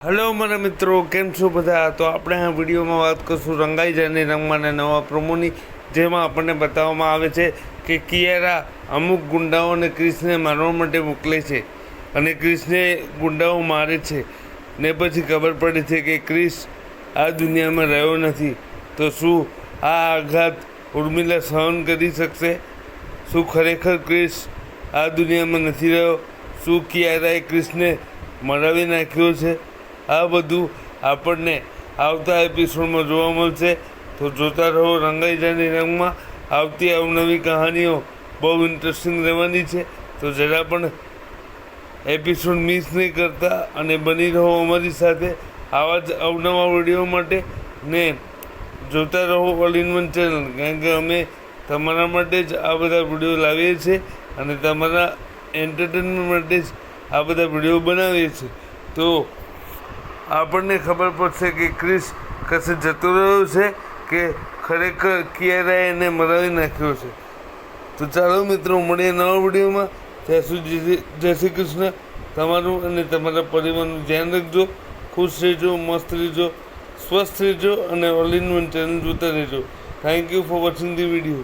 Hello મારા મિત્રો, કેમ છો બધા? તો આપણે આ વિડીયોમાં વાત કરશું રંગાઈ જાને રંગવાના નવા પ્રોમોની, જેમાં આપણને બતાવવામાં આવે છે કે કિયારા અમુક ગુંડાઓને ક્રિસને મારવા માટે મોકલે છે અને ક્રિસને ગુંડાઓ મારે છે. ને પછી ખબર પડે છે કે ક્રિશ આ દુનિયામાં રહ્યો નથી. તો શું આ આઘાત ઉર્મિલા સહન કરી શકશે? શું ખરેખર ક્રિસ આ દુનિયામાં નથી રહ્યો? શું કિયારાએ ક્રિસને મરાવી નાખ્યો છે? આ બધું આપણને આવતા એપિસોડમાં જોવા મળશે. તો જોતા રહો રંગાઈ જાની રંગમાં. આવતી અવનવી કહાનીઓ બહુ ઇન્ટરેસ્ટિંગ રહેવાની છે. તો જરા પણ એપિસોડ મિસ નહીં કરતા અને બની રહો અમારી સાથે આવા જ અવનવા વીડિયો માટે. ને જોતા રહો ઓલ ઇન વન ચેનલ કારણ કે અમે તમારા માટે જ આ બધા વીડિયો લાવીએ છીએ અને તમારા એન્ટરટેનમેન્ટ માટે જ આ બધા વીડિયો બનાવીએ છીએ. તો આપણને ખબર પડશે કે ક્રિસ કશે જતો રહ્યો છે કે ખરેખર કિયારાએ એને મરાવી નાખ્યો છે. તો ચાલો મિત્રો, મળીએ નવા વિડીયોમાં. ત્યાં સુધી જય- શ્રી કૃષ્ણ. તમારું અને તમારા પરિવારનું ધ્યાન રાખજો. ખુશ રહેજો, મસ્ત રહેજો, સ્વસ્થ રહેજો અને ઓલ ઇન વન ચેનલ જોતા રહેજો. Thank you for watching the video